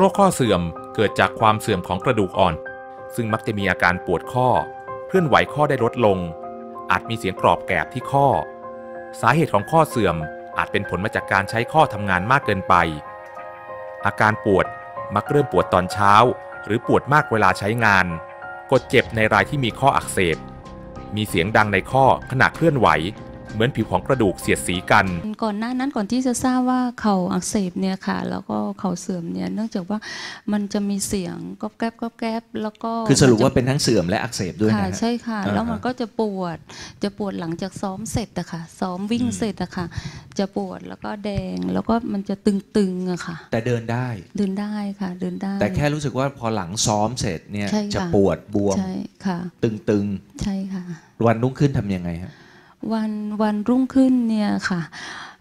โรคข้อเสื่อมเกิดจากความเสื่อมของกระดูกอ่อน ซึ่งมักจะมีอาการปวดข้อ เคลื่อนไหวข้อได้ลดลง อาจมีเสียงกรอบแกรบที่ข้อ สาเหตุของข้อเสื่อมอาจเป็นผลมาจากการใช้ข้อทำงานมากเกินไป อาการปวดมักเริ่มปวดตอนเช้า หรือปวดมากเวลาใช้งาน กดเจ็บในรายที่มีข้ออักเสบ มีเสียงดังในข้อขณะเคลื่อนไหว เหมือนผิวของกระดูกเสียดสีกัน ก่อนหน้านั้นก่อนที่จะทราบว่าเข่าอักเสบเนี่ยค่ะ แล้วก็เข่าเสื่อมเนี่ยเนื่องจากว่ามันจะมีเสียงก๊อบแก๊บก๊อบแก๊บแล้วก็คือสรุปมันจะว่าเป็นทั้งเสื่อมและอักเสบด้วยค่ะนะฮะใช่ค่ะอ่าแล้วมันฮะก็จะปวดจะปวดหลังจากซ้อมเสร็จอะค่ะ ซ้อมวิ่งอืมเสร็จอะค่ะ จะปวดแล้วก็แดงแล้วก็มันจะตึงๆอะค่ะ แต่เดินได้เดินได้ค่ะเดินได้ แต่แค่รู้สึกว่าพอหลังซ้อมเสร็จเนี่ยใช่ค่ะจะปวดบวมใช่ค่ะตึงใช่ค่ะๆวันรุ่งขึ้นทำยังไงฮะ วันวันรุ่งขึ้นเนี่ยค่ะ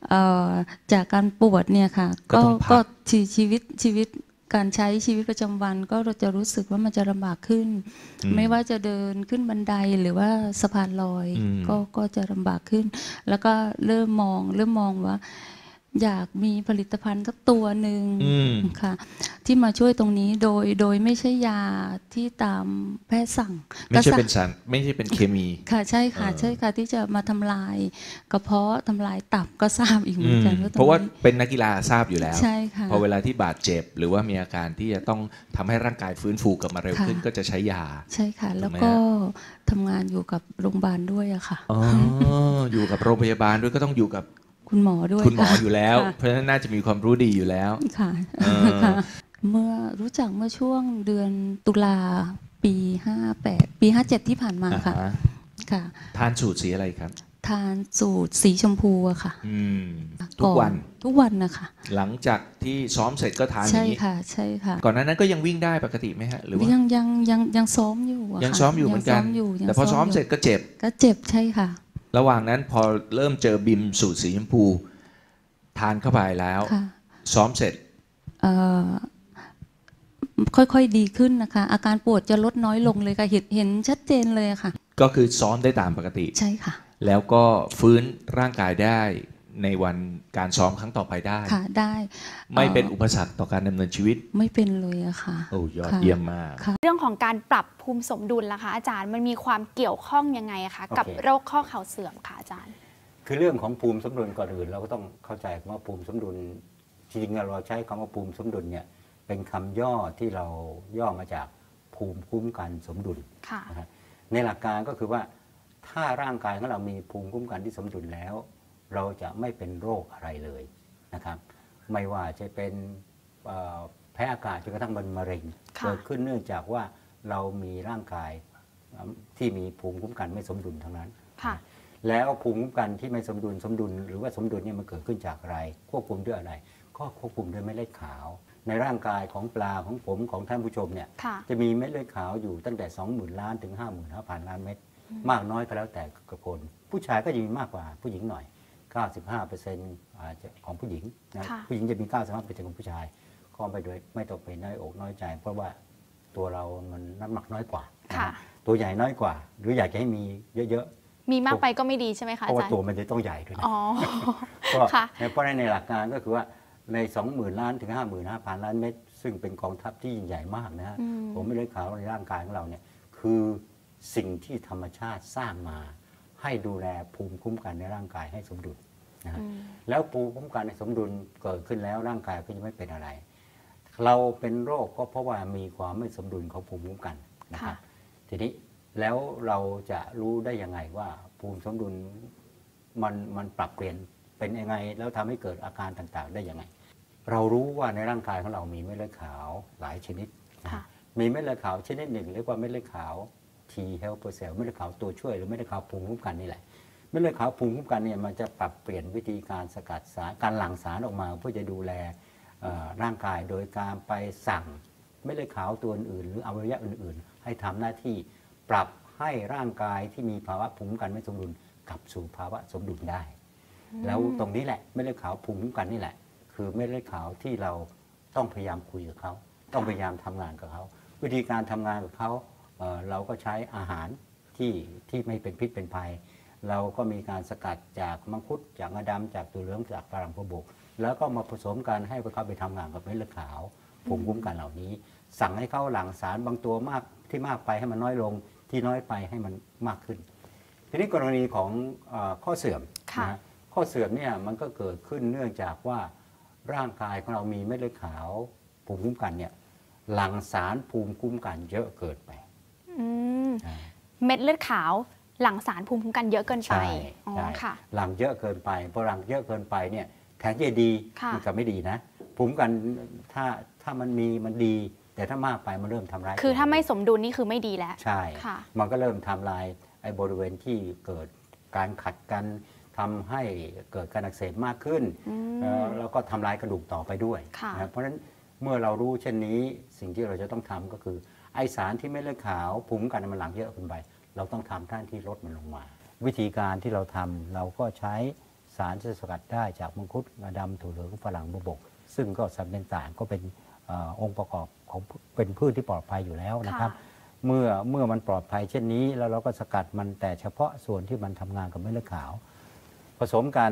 เอ่อจากการปวดเนี่ยค่ะ ก็ก็ต้องพักก็ชีชีวิตชีวิตการใช้ชีวิตประจำวันก็เราจะรู้สึกว่ามันจะลำบากขึ้นอืมไม่ว่าจะเดินขึ้นบันไดหรือว่าสะพานลอยอืมก็ก็จะลำบากขึ้น แล้วก็เริ่มมองเริ่มมองว่า อยากมีผลิตภัณฑ์สักตัวหนึ่งอืมค่ะ ที่มาช่วยตรงนี้โดยโดยไม่ใช่ยาที่ตามแพทย์สั่งไม่ใช่ก็สั่งเป็นสารไม่ใช่เป็นเคมี ค่ะใช่ค่ะเออใช่ค่ะที่จะมาทำลายกระเพาะทำลายตับก็ทราบอีกเหมือือนมกันว่าตเพราะว่านี้เป็นนักกีฬาทราบอยู่แล้วใช่ค่ะพอเวลาที่บาดเจ็บ หรือว่ามีอาการที่จะต้องทำให้ร่างกายฟื้นฟูกลับมาเร็วค่ะขึ้นก็จะใช้ยา ใช่ค่ะ แล้วถูกไหมก็ฮทำงานอยู่กับโรงพยาบาลด้วยอะค่ะอ๋ออยู่กับโรงพยาบาลด้วยก็ต้องอยู่กับ คุณหมอด้วยคุณหมอค่ะอยู่แล้วค่ะเพราะฉะนั้นน่าจะมีความรู้ดีอยู่แล้วค่ะเออค่ะเมื่อรู้จักเมื่อช่วงเดือนตุลาปี58ปี57ที่ผ่านมาค่ะอ่าฮะค่ะ ทานสูตรสีอะไรครับ ทานสูตรสีชมพูอะค่ะอืมทุกวันอทุกวันนะคะ หลังจากที่ซ้อมเสร็จก็ทานอใช่ย่างนี้ค่ะ ใช่ค่ะ ก่อนหน้านั้นก็ยังวิ่งได้ปกติไหมฮะหรือว่ายังยังยังยังซ้อมอยู่อะยังค่ะซ้อมอยู่เหมือนกันงซ้อยู่ยังแต่พอซ้อมยู่เสร็จก็เจ็บก็เจ็บใช่ค่ะ ระหว่างนั้นพอเริ่มเจอบิมสูตรสีชมพู ทานเข้าไปแล้ว ค่ะซ้อมเสร็จเอ่อค่อยๆดีขึ้นนะคะ อาการปวดจะลดน้อยลงเลยค่ะเห็นเห็นชัดเจนเลยอะค่ะ ก็คือซ้อมได้ตามปกติ ใช่ค่ะ แล้วก็ฟื้นร่างกายได้ ในวันการซ้อมครั้งต่อไปได้ ค่ะได้ ไม่เป็นอุปสรรคต่อการดำเนินชีวิต ไม่เป็นเลยอะค่ะ โอ้ยอดค่ะ เยี่ยมมาก ค่ะ เรื่องของการปรับภูมิสมดุลล่ะคะ อาจารย์มันมีความเกี่ยวข้องยังไงอะคะกับโอเค โรคข้อเข่าเสื่อมค่ะอาจารย์ คือเรื่องของภูมิสมดุลก่อนอื่นเราก็ต้องเข้าใจคำว่าภูมิสมดุลจริงๆเราใช้คำว่าภูมิสมดุลเนี่ยเป็นคำย่อที่เราย่อมาจากภูมิคุ้มกันสมดุลค่ะ นะครับในหลักการก็คือว่าถ้าร่างกายของเรามีภูมิคุ้มกันที่สมดุลแล้ว เราจะไม่เป็นโรคอะไรเลยนะครับ ไม่ว่าจะเป็นเอ่อแพ้อากาศจนกระทั่งเป็นมะเร็งค่ะเกิดขึ้นเนื่องจากว่าเรามีร่างกายเอ่อที่มีภูมิคุ้มกันไม่สมดุลทั้งนั้นค่ะแล้วภูมิคุ้มกันที่ไม่สมดุลสมดุล หรือว่าสมดุลเนี่ยมันเกิดขึ้นจากอะไร ควบคุมด้วยอะไร ก็ควบคุมด้วยเม็ดเลือดขาว ในร่างกายของปลาของผมของท่านผู้ชมเนี่ยค่ะจะมีเม็ดเลือดขาวอยู่ตั้งแต่ 20,000 ล้านถึง 55,000 ล้านเม็ดมากน้อยก็แล้วแต่กระคน ผู้ชายก็จะมีมากกว่าผู้หญิงหน่อย 95%อาจจะของผู้หญิงนะค่ะผู้หญิงจะมี 95%ของผู้ชาย ก็ไปโดยไม่ต้องไปน้อยอกน้อยใจ เพราะว่าตัวเรามันน้ำหนักน้อยกว่านะค่ะตัวใหญ่น้อยกว่า หรืออยากจะให้มีเยอะๆ มีมากไปก็ไม่ดีใช่ไหมคะเพอาราะว่าจารย์ตัวมันจะต้องใหญ่ด้วยนะอ๋อก็ค่ะเพราะฉะนั้นในหลักการก็คือว่าใน 20,000 ล้านถึง 55,000 ล้านเม็ดซึ่งเป็นกองทัพที่ยิ่งใหญ่มากนะฮะอืมผมไม่เลือดขาวในร่างกายของเราเนี่ยคือสิ่งที่ธรรมชาติสร้างมา ให้ดูแลภูมิคุ้มกันในร่างกายให้สมดุลนะฮะอืมแล้วภูมิคุ้มกันในสมดุลเกิดขึ้นแล้วร่างกายก็จะไม่เป็นอะไร เราเป็นโรคก็เพราะว่ามีความไม่สมดุลของภูมิคุ้มกันนะครับค่ะทีนี้แล้วเราจะรู้ได้ยังไงว่าภูมิสมดุลมันมันปรับเปลี่ยนเป็นยังไง แล้วทำให้เกิดอาการต่างๆ ได้ยังไง เรารู้ว่าในร่างกายของเรามีเม็ดเลือดขาวหลายชนิดนะค่ะมีเม็ดเลือดขาวชนิดหนึ่งเรียกว่าเม็ดเลือดขาว T helper cell เม็ดเลือดขาวตัวช่วยหรือเม็ดเลือดขาวภูมิคุ้มกันนี่แหละเม็ดเลือดขาวภูมิคุ้มกันเนี่ยมันจะปรับเปลี่ยนวิธีการสกัดสารการหลั่งสารออกมาเพื่อจะดูแลร่างกายโดยการไปสั่งเม็ดเลือดขาวตัวอื่นหรืออวัยวะอื่น ๆ ให้ทำหน้าที่ปรับให้ร่างกายที่มีภาวะภูมิคุ้มกันไม่สมดุลกลับสู่ภาวะสมดุลได้ แล้วตรงนี้แหละเม็ดเลือดขาวภูมิคุ้มกันนี่แหละ คือเม็ดเลือดขาวที่เราต้องพยายามคุยกับเขาต้องพยายามทำงานกับเขาวิธีการทำงานกับเขา เอ่อเราก็ใช้อาหารที่ที่ไม่เป็นพิษเป็นภัย เราก็มีการสกัดจากมังคุดจากงาดำจากตัวเหลืองจากปลาหลังพบกแล้วก็มาผสมกันให้เขาไปทำงานกับเม็ดเลือดขาวพภูมิคุ้มกันเหล่านี้ สั่งให้เขาหลั่งสารบางตัวมากที่มากไปให้มันน้อยลงที่น้อยไปให้มันมากขึ้น ทีนี้กรณีของเออข้อเสื่อมค่ะนะฮะข้อเสื่อมเนี่ยมันก็เกิดขึ้นเนื่องจากว่าร่างกายของเรามีเม็ดเลือดขาวภูมิคุ้มกันเนี่ยหลั่งสารภูมิคุ้มกันเยอะเกินไปอืมอ่า เม็ดเลือดขาวหลั่งสารภูมิคุ้มกันเยอะเกินไปใช่อ๋อใช่ค่ะหลังเยอะเกินไปพอหลังเยอะเกินไปเนี่ยแทนที่จะดีค่ะมันก็ไม่ดีนะภูมิคุ้มกันถ้าถ้ามันมีมันดี แต่ถ้ามากไปมันเริ่มทำร้ายคือถ้าตัวเงไม่สมดุลนี่คือไม่ดีแล้วใช่ค่ะมันก็เริ่มทำลายไอ้บริเวณที่เกิดการขัดกันทำให้เกิดการอักเสบมากขึ้นอืมเอ่อแล้วก็ทำลายกระดูกต่อไปด้วยค่ะนะเพราะฉะนั้นเมื่อเรารู้เช่นนี้สิ่งที่เราจะต้องทำก็คือ ไอสารที่ไม่เลือดขาวภูมิคุ้มกันมันหลังเยอะเกินไป เราต้องทำท่านที่ลดมันลงมา วิธีการที่เราทำเราก็ใช้สารที่สกัดได้จากมังคุดงาดำถั่วเหลืองฝรั่งบุบก ซึ่งก็สารเป็นต่างก็เป็นเออองค์ประกอบของเป็นพืชที่ปลอดภัยอยู่แล้วนะครับค่ะเมื่อเมื่อมันปลอดภัยเช่นนี้ แล้วเราก็สกัดมันแต่เฉพาะส่วนที่มันทำงานกับเม็ดเลือดขาว ผสมกัน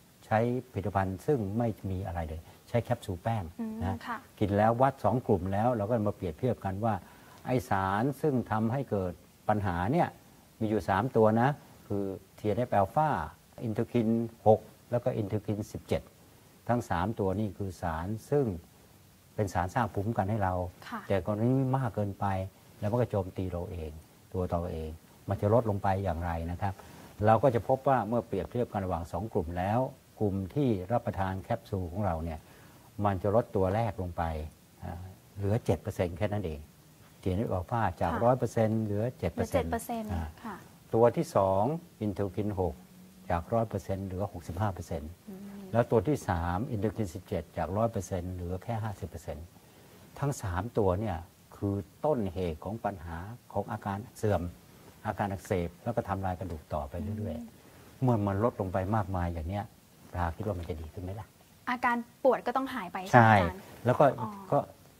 ใช้ผลิตภัณฑ์ซึ่งไม่มีอะไรเลย ใช้แคปซูลแป้งอืมนะค่ะกินแล้ววัด 2 กลุ่มแล้ว เราก็มาเปรียบเทียบกันว่า ไอสารซึ่งทำให้เกิดปัญหาเนี่ยมีอยู่ 3 ตัวนะ คือ TNF อ l p h a อินเทอร์คิน 6 แล้วก็อินเทอร์คิน 17 ทั้ง 3 ตัวนี่คือสารซึ่งเป็นสารสร้างภูมิคุ้มกันให้เราค่ะแต่กรณีนี้มากเกินไป แล้วมันก็โจมตีเราเอง ตัวเราเอง มันจะลดลงไปอย่างไรนะครับ เราก็จะพบว่าเมื่อเปรียบเทียบกันระหว่าง 2 กลุ่มแล้ว กลุ่มที่รับประทานแคปซูลของเราเนี่ยมันจะลดตัวแรกลงไปอ่าเหลือ 7%แค่นั้นเองเทียนออกผ้าจากค่ะ100%เหลือ 7%เหลือเจ็ดเปอร์เซ็นต์อ่าค่ะตัวที่ 2 อินเทอร์คิน 6 จาก 100%เหลือ 65%แล้วตัวที่ 3 อินเทอร์คิน 17 จาก 100%เหลือแค่ 50%ทั้ง 3 ตัวเนี่ยคือต้นเหตุของปัญหาของอาการเสื่อม อาการอักเสบแล้วก็ทำลายกระดูกต่อไปเรื่อยๆเมื่อมันลดลงไปมากมายอย่างเนี้ย ปลาคิดว่ามันจะดีขึ้นไหมล่ะ อาการปวดก็ต้องหายไปใช่ไหใช่มอาจารย์ แล้วก็อ๋อ ก็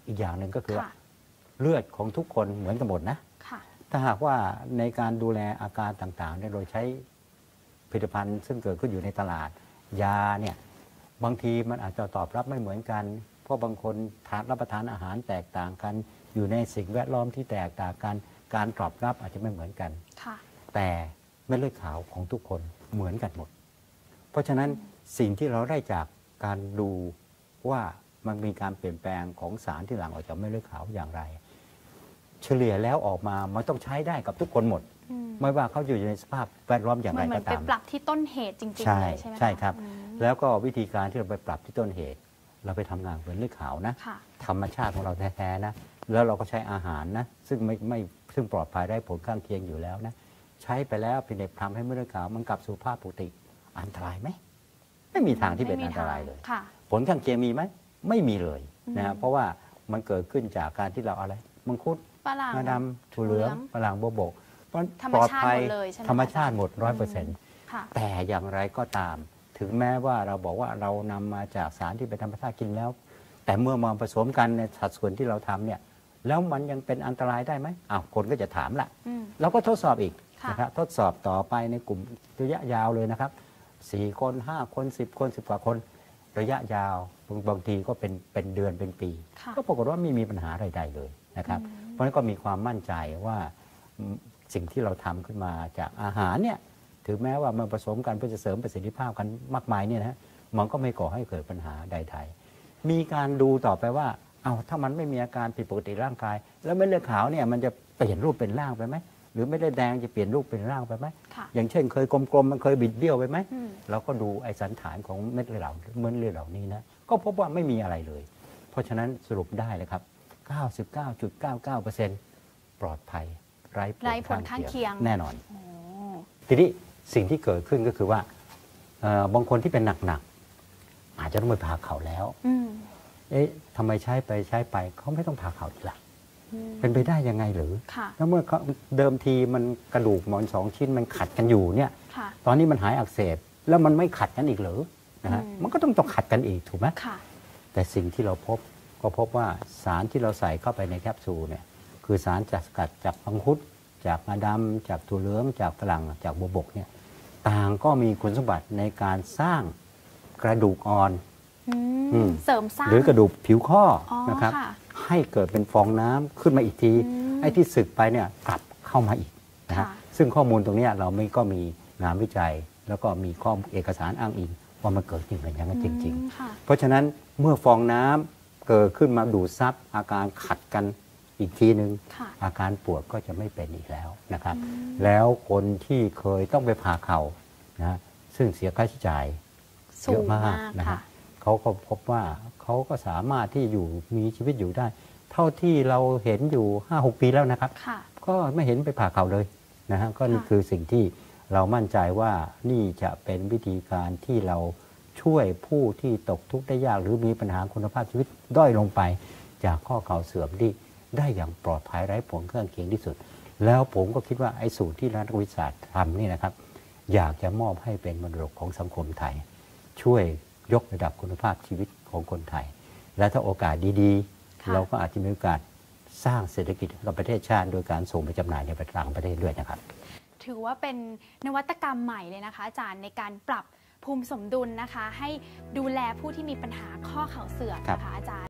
อีกอย่างหนึ่งก็คือว่าค่ะเลือดของทุกคนเหมือนกันหมดนะ ค่ะ ถ้าหากว่าในการดูแลอาการต่างๆเนี่ยโดยใช้ผลิตภัณฑ์ซึ่งเกิดขึ้นอยู่ในตลาด ยาเนี่ยบางทีมันอาจจะตอบรับไม่เหมือนกัน เพราะบางคนทานรับประทานอาหารแตกต่างกัน อยู่ในสิ่งแวดล้อมที่แตกต่างกัน การตอบรับอาจจะไม่เหมือนกัน ค่ะ แต่เม็ดเลือดขาวของทุกคนเหมือนกันหมด เพราะฉะนั้นสิ่งที่เราได้จากการดูว่ามันมีการเปลี่ยนแปลงของสารที่หลั่งออกจากเม็ดเลือดขาวอย่างไร เฉลี่ยแล้วออกมามันต้องใช้ได้กับทุกคนหมดอืมไม่ว่าเขาอยู่ในสภาพแวดล้อมอย่างมัไรนเหมืก็อนไปตามปรับที่ต้นเหตุจริงๆใช่เลยใช่ไหมะใช่ครับอืมแล้วก็วิธีการที่เราไปปรับที่ต้นเหตุ เราไปทำงานเป็นเลือดขาวนะค่ะธรรมชาติของเราแท้ๆนะ แล้วเราก็ใช้อาหารนะ ซึ่งไม่ไม่ซึ่งปลอดภัยได้ผลข้างเคียงอยู่แล้วนะ ใช้ไปแล้วเป็นเด็กทำให้เม็ดเลือดขาวมันกลับสู่ภาพปกติ อันตรายไหมไม่มีทางที่เป็นไม่มีอันตรายเลยค่ะผลข้างเคียงมีไหมไม่มีเลยนะอืฮะมเพราะว่ามันเกิดขึ้นจากการที่เราอะไรมังคุดฝรั่งงาดำถั่วเหลืองฝรั่งโบวบกเพราะธรรมปลอดชาติภัยหมดเลยใช่ไหมธรรมคะชาติหมดร้อยเปอร์อืเซ็นมต์ค่ะแต่อย่างไรก็ตาม ถึงแม้ว่าเราบอกว่าเรานำมาจากสารที่เป็นธรรมชาติกินแล้ว แต่เมื่อมาผสมกันในสัดส่วนที่เราทำเนี่ยแล้วมันยังเป็นอันตรายได้ไหมอ้าวคนก็จะถามละอืมเราก็ทดสอบอีกค่ะนะครับทดสอบต่อไปในกลุ่มระยะยาวเลยนะครับ สี่คนห้าคนสิบคนสิบกว่าคน ระยะยาวบางบางทีก็เป็นเป็นเดือนเป็นปีค่ะก็ปรากฏว่าไม่มีปัญหาใดๆเลยนะครับ เพราะฉะนั้นก็มีความมั่นใจว่าอืมสิ่งที่เราทำขึ้นมาจากอาหารเนี่ยถึงแม้ว่ามันผสมกันเพื่อจะเสริมประสิทธิภาพกันมากมายเนี่ยนะมันก็ไม่ก่อให้เกิดปัญหาใด ๆ มีการดูต่อไปว่าเอาถ้ามันไม่มีอาการผิดปกติร่างกาย แล้วเม็ดเลือดขาวเนี่ยมันจะเปลี่ยนรูปเป็นร่างไปไหม หรือไม่ได้แดงจะเปลี่ยนรูปเป็นร่างไปไหมค่ะอย่างเช่น เคยกลมๆมันเคยบิดเบี้ยวไปไหมอืมเราก็ดูไอสันฐานของเม็ดเลือดเหล่าเม็ดเลือดเหล่านี้นะก็พบว่าไม่มีอะไรเลย เพราะฉะนั้นสรุปได้เลยครับ 99.99%ปลอดภัยไร้ไร้ผลข้างเคียงแน่นอนโอ้ทีนี้สิ่งที่เกิดขึ้นก็คือว่าเอ่อบางคนที่เป็นหนักๆอาจจะต้องไปผ่าเข่าแล้วอืมเอ๊ะทำไมใช้ไปใช้ไปเขาไม่ต้องผ่าเข่าอีกละอืม เป็นไปได้ยังไงหรือค่ะแล้วเมื่อเขาเดิมทีมันกระดูกหมอนสองชิ้นมันขัดกันอยู่เนี่ยค่ะตอนนี้มันหายอักเสบแล้วมันไม่ขัดกันอีกเหรือนะฮะอืมมันก็ต้องต้องขัดกันอีกถูกไหมค่ะแต่สิ่งที่เราพบก็พบว่าสารที่เราใส่เข้าไปในแคปซูลเนี่ยคือสารจากสกัดจากพังคุดจากงาดำจากถั่วเหลืองจากฝรั่งจากบัวบกเนี่ยต่างก็มีคุณสมบัติในการสร้างกระดูกอ่อนอือืมมเสริมสร้างหรือกระดูกผิวข้อออนะครับค่ะ ให้เกิดเป็นฟองน้ำขึ้นมาอีกทีอืมไอ้ที่สึกไปเนี่ยกลับเข้ามาอีกนะฮะค่ะซึ่งข้อมูลตรงเนี้ยเราไม่ก็มีงานวิจัย แล้วก็มีข้อเอกสารอ้างอิงว่ามันเกิดจริงเป็นอย่างนั้นจริงอืมค่ะๆเพราะฉะนั้นเมื่อฟองน้ำเกิดขึ้นมาดูดซับอาการขัดกันอีกทีหนึ่งค่ะอาการปวดก็จะไม่เป็นอีกแล้วนะครับ แล้วคนที่เคยต้องไปผ่าเข่านะซึ่งเสียค่าใช้จ่ายสูเยอะงมามากกนะค่ะฮะ เขาก็พบว่าเขาก็สามารถที่อยู่มีชีวิตอยู่ได้ เท่าที่เราเห็นอยู่5-6ปีแล้วนะครับค่ะก็ไม่เห็นไปผ่าเข่าเลยนะฮะก็นี่ค่ะคือสิ่งที่เรามั่นใจว่านี่จะเป็นวิธีการที่เราช่วยผู้ที่ตกทุกข์ได้ยาก หรือมีปัญหาคุณภาพชีวิตด้อยลงไป จากข้อเข่าเสื่อมที่ได้อย่างปลอดภัยไร้ผลข้างเคียงที่สุด แล้วผมก็คิดว่าไอ้สูตรที่นักวิทยาศาสตร์ทำนี่นะครับ อยากจะมอบให้เป็นมรดกของสังคมไทย ช่วย ยกระดับคุณภาพชีวิตของคนไทย และถ้าโอกาสดีค่ะๆเราก็อาจจะมีโอกาสสร้างเศรษฐกิจให้กับประเทศชาติ โดยการส่งไปจำหน่ายในต่างประเทศด้วยนะครับ ถือว่าเป็นนวัตกรรมใหม่เลยนะคะ อาจารย์ในการปรับภูมิสมดุลนะคะ ให้ดูแลผู้ที่มีปัญหาข้อเข่าเสื่อมครับนะคะอาจารย์